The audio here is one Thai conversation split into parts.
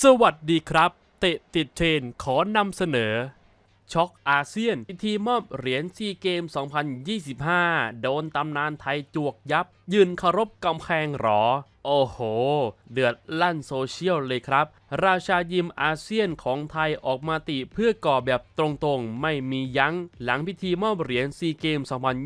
สวัสดีครับ เตะติดเทรนขอนำเสนอ ช็อกอาเซียนพิธีมอบเหรียญซีเกม 2025 โดนตำนานไทยจวกยับ ยืนคารพกำแพงหรอ โอ้โห เดือดลั่นโซเชียลเลยครับ ราชายิมอาเซียนของไทยออกมาติเพื่อก่อแบบตรงๆ ไม่มียั้ง หลังพิธีมอบเหรียญซีเกม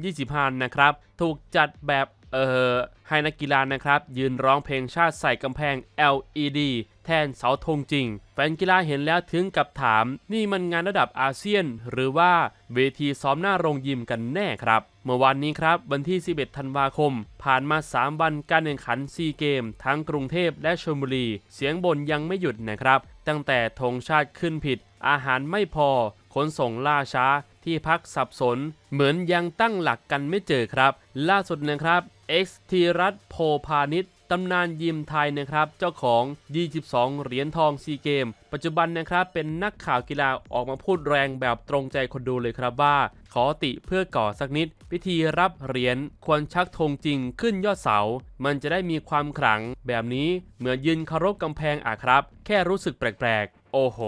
2025 นะครับ ถูกจัดแบบ เอ่อให้นักกีฬานะครับ ยืนร้องเพลงชาติใส่กำแพง LED แทนเสาธงจริง แฟนกีฬาเห็นแล้วถึงกับถาม นี่มันงานระดับอาเซียน หรือว่าเวทีซ้อมหน้าโรงยิมกันแน่ครับ เมื่อวานนี้ครับวันที่ 11 ธันวาคม ผ่านมา 3 วันการแข่งขันซีเกม ทั้งกรุงเทพและชลบุรี เสียงบ่นยังไม่หยุดนะครับ ตั้งแต่ธงชาติขึ้นผิด อาหารไม่พอ ขนส่งล่าช้าที่พักสับสน เหมือนยังตั้งหลักกันไม่เจอครับ ล่าสุดนะครับ X ทีรัตโพพาณิชย์ตำนานยิมไทยนะครับ เจ้าของ 22 เหรียญทองซีเกม ปัจจุบันนะครับ เป็นนักข่าวกีฬาออกมาพูดแรงแบบตรงใจคนดูเลยครับว่า ขอติเพื่อก่อสักนิด พิธีรับเหรียญควรชักธงจริงขึ้นยอดเสา มันจะได้มีความขลัง แบบนี้เหมือนยืนเคารพกำแพงอะครับ แค่รู้สึกแปลกๆ โอ้โห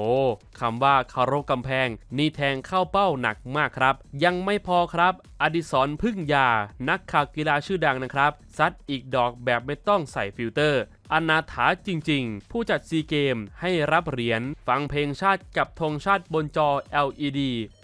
คำว่าคารกกำแพง นี่แทงเข้าเป้าหนักมากครับ ยังไม่พอครับ อดิศรพึ่งยา นักข่าวกีฬาชื่อดังนะครับ ซัดอีกดอกแบบไม่ต้องใส่ฟิลเตอร์อนาถาจริงๆ ผู้จัดซีเกมให้รับเหรียญ ฟังเพลงชาติกับธงชาติบนจอ LED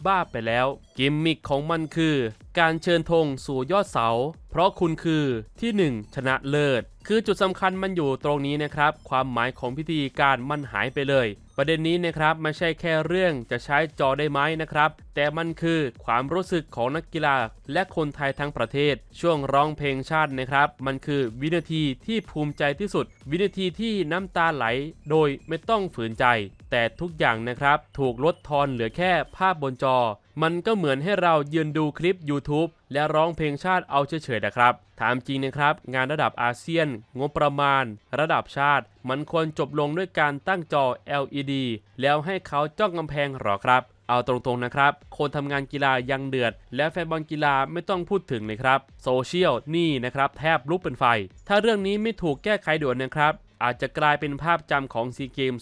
บ้าไปแล้วกิมมิคของมันคือ การเชิญธงสู่ยอดเสา เพราะคุณคือที่ 1 ชนะเลิศ คือจุดสำคัญมันอยู่ตรงนี้นะครับ ความหมายของพิธีการมันหายไปเลย ประเด็นนี้นะครับไม่ใช่แค่เรื่องจะใช้จอได้ไหมนะครับ แต่มันคือความรู้สึกของนักกีฬาและคนไทยทั้งประเทศ ช่วงร้องเพลงชาตินะครับ มันคือวินาทีที่ภูมิใจที่สุด วินาทีที่น้ำตาไหล โดยไม่ต้องฝืนใจ แต่ทุกอย่างนะครับ ถูกลดทอนเหลือแค่ภาพบนจอ มันก็เหมือนให้เรายืนดูคลิป YouTube และร้องเพลงชาติเอาเฉยๆนะครับ ถามจริงนะครับ งานระดับอาเซียน งบประมาณ ระดับชาติ มันควรจบลงด้วยการตั้งจอ LED แล้วให้เขาจ้องกำแพงหรอครับ เอาตรงๆนะครับ คนทำงานกีฬายังเดือด และแฟนบอลกีฬาไม่ต้องพูดถึงเลยครับ โซเชียลนี่นะครับแทบลุกเป็นไฟ ถ้าเรื่องนี้ไม่ถูกแก้ไขด่วนนะครับ อาจจะกลายเป็นภาพจำของซีเกม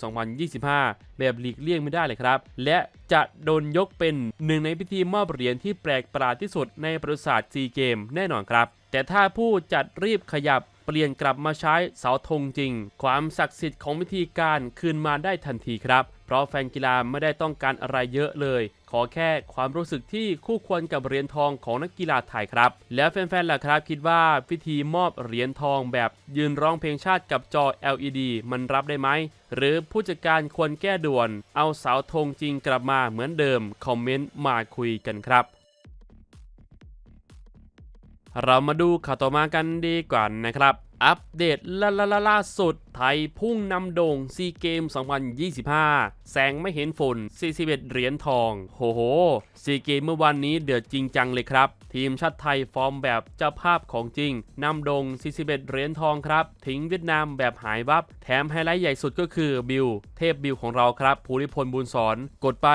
2025 แบบหลีกเลี่ยงไม่ได้เลยครับ และจะโดนยกเป็นหนึ่งในพิธีมอบเหรียญที่แปลกประหลาดที่สุดในประวัติศาสตร์ซีเกมแน่นอนครับ แต่ถ้าผู้จัดรีบขยับเปลี่ยนกลับมาใช้เสาธงจริง ความศักดิ์สิทธิ์ของพิธีการคืนมาได้ทันทีครับ เพราะแฟนกีฬาไม่ได้ต้องการอะไรเยอะเลย ขอแค่ความรู้สึกที่คู่ควรกับเหรียญทองของนักกีฬาไทยครับ แล้วแฟนๆล่ะครับคิดว่าพิธีมอบเหรียญทองแบบยืนร้องเพลงชาติกับจอ LED มันรับได้ไหม หรือผู้จัดการควรแก้ด่วน เอาเสาธงจริงกลับมาเหมือนเดิม คอมเมนต์มาคุยกันครับเรามาดูข่าวต่อมากันดีกว่านะครับ อัปเดตล่าล่าล่าล่าสุด ไทยพุ่งนำโด่งซีเกม 2025 แสงไม่เห็นฝน 41 เหรียญทอง โหโหซีเกมเมื่อวันนี้เดือดจริงจังเลยครับ ทีมชาติไทยฟอร์มแบบเจ้าภาพของจริงนำโด่ง 41 เหรียญทองครับ ทิ้งเวียดนามแบบหายวับ แถมไฮไลท์ใหญ่สุดก็คือบิล เทพบิลของเราครับ ภูริพลบุญสอน กดไป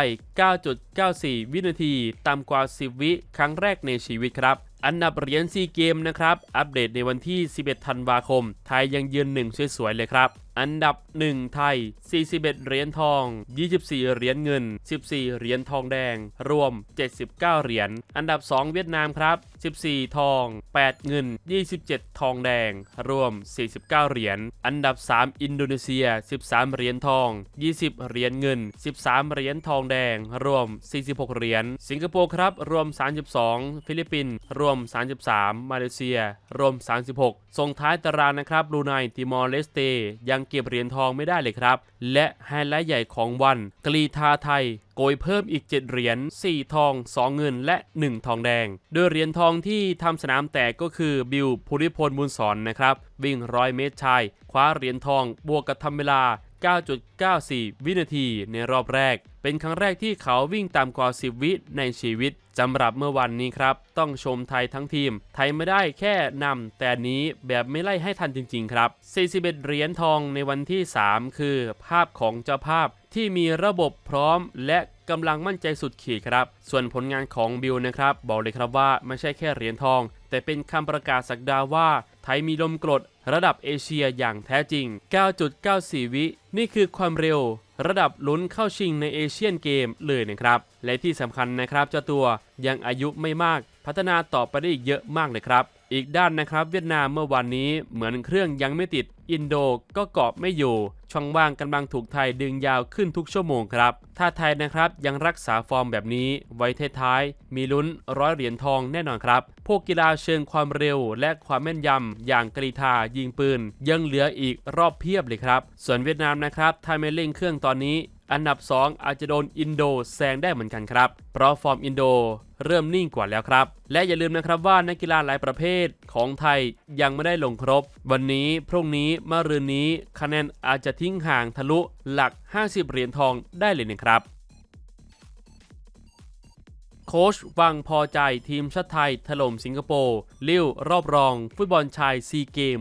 9.94 วินาที ต่ำกว่า 10 วิ ครั้งแรกในชีวิตครับ อันดับเหรียญซีเกมนะครับ อัปเดตในวันที่ 11 ธันวาคม ไทยยังยืนหนึ่งสวยๆเลยครับ อันดับ 1 ไทย 41 เหรียญทอง 24 เหรียญเงิน 14 เหรียญทองแดง รวม 79 เหรียญ อันดับ 2 เวียดนามครับ 14 ทอง 8 เงิน 27 ทองแดง รวม 49 เหรียญ อันดับ 3 อินโดนีเซีย 13 เหรียญทอง 20 เหรียญเงิน 13 เหรียญทองแดง รวม 46 เหรียญ สิงคโปร์ครับ รวม 32 ฟิลิปปินส์ รวม 33 มาเลเซีย รวม 36 ส่งท้ายตารางนะครับ บรูไน ติมอร์ เลสเต ยังเก็บเหรียญทองไม่ได้เลยครับ และไฮไลท์ใหญ่ของวันกรีธาไทยโกยเพิ่มอีก 7 เหรียญ 4 ทอง 2 เงิน และ 1 ทองแดง โดยเหรียญทองที่ทำสนามแตกก็คือบิลภูริพลบุญสอนนะครับ วิ่งร้อยเมตรชาย คว้าเหรียญทองบวกกับทำเวลา 9.94 วินาทีในรอบแรก เป็นครั้งแรกที่เขาวิ่งตามกว่า10 วิในชีวิตสำหรับเมื่อวันนี้ครับ ต้องชมไทยทั้งทีม ไทยไม่ได้แค่นำแต่นี้แบบไม่ไล่ให้ทันจริง ๆ ครับ 41 เหรียญทองในวันที่ 3 คือ ภาพของเจ้าภาพที่มีระบบพร้อมและกำลังมั่นใจสุดขีดครับ ส่วนผลงานของบิลนะครับ บอกเลยครับว่าไม่ใช่แค่เหรียญทอง แต่เป็นคำประกาศสักดาว่า ไทยมีลมกรด ระดับเอเชียอย่างแท้จริง 9.94 วิ นี่คือความเร็ว ระดับลุ้นเข้าชิงในเอเชียนเกมเลยนะครับ และที่สำคัญนะครับเจ้าตัวยังอายุไม่มาก พัฒนาต่อไปได้อีกเยอะมากเลยครับ อีกด้านนะครับ เวียดนามเมื่อวันนี้เหมือนเครื่องยังไม่ติด อินโดก็เกาะไม่อยู่ ช่องว่างกำลังถูกไทยดึงยาวขึ้นทุกชั่วโมงครับ ถ้าไทยนะครับยังรักษาฟอร์มแบบนี้ ไว้ท้ายๆมีลุ้นร้อยเหรียญทองแน่นอนครับ พวกกีฬาเชิงความเร็วและความแม่นยำอย่างกรีธายิงปืน ยังเหลืออีกรอบเพียบเลยครับ ส่วนเวียดนามนะครับถ้าไม่เร่งเครื่องตอนนี้ อันดับ 2 อาจจะโดนอินโดแซงได้เหมือนกันครับ เพราะฟอร์มอินโดเริ่มนิ่งกว่าแล้วครับ และอย่าลืมนะครับว่านักกีฬาหลายประเภทของไทยยังไม่ได้ลงครบ วันนี้พรุ่งนี้มะรืนนี้คะแนนอาจจะทิ้งห่างทะลุหลัก 50 เหรียญทองได้เลยนะครับ โค้ชวังพอใจทีมชาติไทยถล่มสิงคโปร์ลิ้วรอบรอง ฟุตบอลชายซีเกม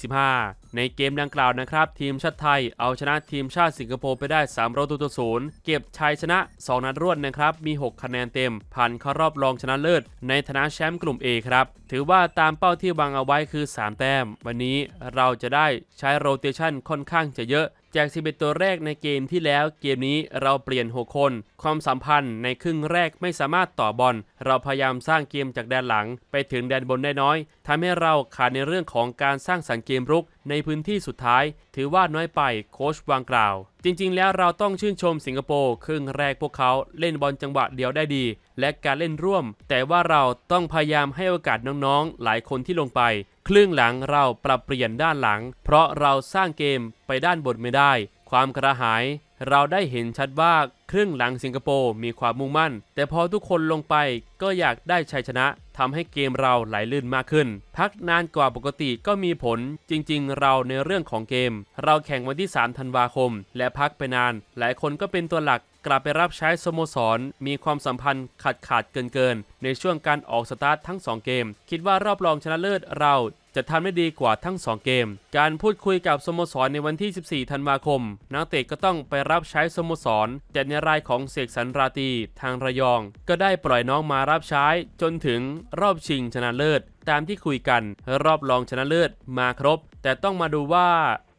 2025 ในเกมดังกล่าวนะครับ ทีมชาติไทยเอาชนะทีมชาติสิงคโปร์ไปได้3ประตูต่อศูนย์เก็บชัยชนะ 2 นัดรวดนะครับ มี 6 คะแนนเต็ม ผ่านเข้ารอบรองชนะเลิศ ในฐานะแชมป์กลุ่ม A ครับ ถือว่าตามเป้าที่วางเอาไว้คือ 3 แต้ม วันนี้เราจะได้ใช้โรเตชันค่อนข้างจะเยอะ จาก 11 ตัวแรกในเกมที่แล้วเกมนี้เราเปลี่ยน 6 คน ความสัมพันธ์ในครึ่งแรกไม่สามารถต่อบอล เราพยายามสร้างเกมจากแดนหลังไปถึงแดนบนได้น้อยทำให้เราขาดในเรื่องของการสร้างสรรค์เกมรุกในพื้นที่สุดท้าย ถือว่าน้อยไปโค้ชวางกล่าว จริงๆ แล้วเราต้องชื่นชมสิงคโปร์ครึ่งแรกพวกเขาเล่นบอลจังหวะเดียวได้ดี และการเล่นร่วม แต่ว่าเราต้องพยายามให้โอกาสน้องๆ หลายคนที่ลงไป ครึ่งหลังเราปรับเปลี่ยนด้านหลัง เพราะเราสร้างเกมไปด้านบนไม่ได้ ความกระหาย เราได้เห็นชัดว่าครึ่งหลังสิงคโปร์มีความมุ่งมั่น แต่พอทุกคนลงไปก็อยากได้ชัยชนะทำให้เกมเราไหลลื่นมากขึ้น พักนานกว่าปกติก็มีผลจริงๆ เราในเรื่องของเกม เราแข่งวันที่ 3 ธันวาคม และพักไปนาน หลายคนก็เป็นตัวหลักกลับไปรับใช้สโมสร มีความสัมพันธ์ขาดขาดเกินเกินๆในช่วงการออกสตาร์ททั้ง 2 เกม คิดว่ารอบรองชนะเลิศเรา จะทำได้ดีกว่าทั้ง 2 เกม การพูดคุยกับสโมสรในวันที่ 14 ธันวาคม นักเตะก็ต้องไปรับใช้สโมสรแต่ในรายของเสกสรรราตีทางระยอง ก็ได้ปล่อยน้องมารับใช้จนถึงรอบชิงชนะเลิศ ตามที่คุยกันรอบรองชนะเลิศมาครบ แต่ต้องมาดูว่า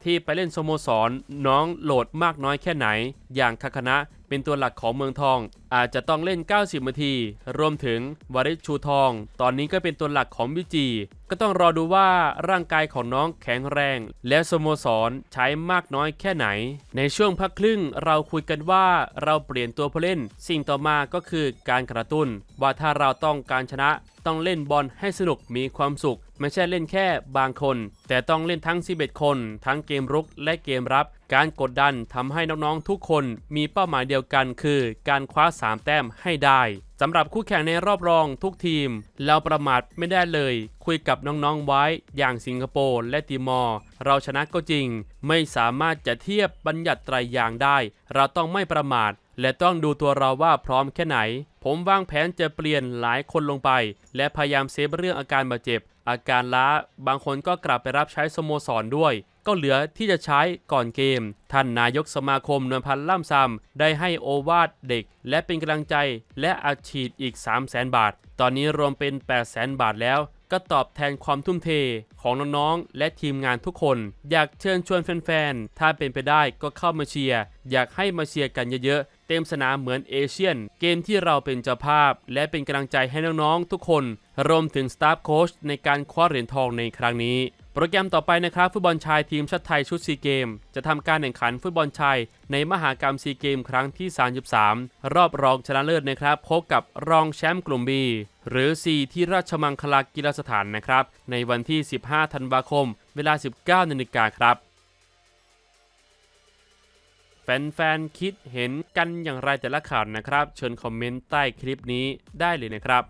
ที่ไปเล่นสโมสรน้องโหลดมากน้อยแค่ไหน อย่างคคณะ เป็นตัวหลักของเมืองทอง อาจจะต้องเล่น 90 นาที รวมถึงวาริชชูทอง ตอนนี้ก็เป็นตัวหลักของบิจี ก็ต้องรอดูว่าร่างกายของน้องแข็งแรง และสโมสรใช้มากน้อยแค่ไหน ในช่วงพักครึ่งเราคุยกันว่าเราเปลี่ยนตัวผู้เล่น สิ่งต่อมาก็คือการกระตุ้น ว่าถ้าเราต้องการชนะต้องเล่นบอลให้สนุกมีความสุข ไม่ใช่เล่นแค่บางคน แต่ต้องเล่นทั้ง 11 คน ทั้งเกมรุกและเกมรับ การกดดันทำให้น้องๆทุกคนมีเป้าหมายเดียวกัน คือการคว้า 3 แต้มให้ได้สำหรับคู่แข่งในรอบรองทุกทีม เราประมาทไม่ได้เลย คุยกับน้องๆไว้อย่างสิงคโปร์และติมอร์ เราชนะก็จริง ไม่สามารถจะเทียบบัญญัติไตรอย่างได้ เราต้องไม่ประมาทและต้องดูตัวเราว่าพร้อมแค่ไหน ผมวางแผนจะเปลี่ยนหลายคนลงไป และพยายามเซฟเรื่องอาการบาดเจ็บ อาการล้าบางคนก็กลับไปรับใช้สโมสรด้วย ก็เหลือที่จะใช้ก่อนเกม ท่านนายกสมาคมนวลพันธ์ล่ำซำได้ให้โอวาทเด็ก และเป็นกำลังใจและอาชีดอีก 3 0 0แสนบาท ตอนนี้รวมเป็น 8 0 0แสนบาทแล้วก็ตอบแทนความทุ่มเทของน้องๆ และทีมงานทุกคน อยากเชิญชวนแฟนๆ ถ้าเป็นไปได้ก็เข้ามาเชียร์ อยากให้มาเชียร์กันเยอะๆ เต็มสนามเหมือนเอเชียน เกมที่เราเป็นเจ้าภาพ และเป็นกำลังใจให้น้องๆทุกคน รวมถึงสตาฟโค้ชในการคว้าเหรียญทองในครั้งนี้ โปรแกรมต่อไปนะครับ ฟุตบอลชายทีมชาติไทยชุดซีเกม จะทำการแข่งขันฟุตบอลชายในมหากรรมซีเกมครั้งที่ 33 รอบรองชนะเลิศนะครับพบกับรองแชมป์กลุ่ม B หรือ C ที่ราชมังคลากีฬาสถานนะครับในวันที่ 15 ธันวาคม เวลา 19นาฬิกาครับ แฟนๆ คิดเห็นกันอย่างไรแต่ละข่าวนะครับ เชิญคอมเมนต์ใต้คลิปนี้ได้เลยนะครับ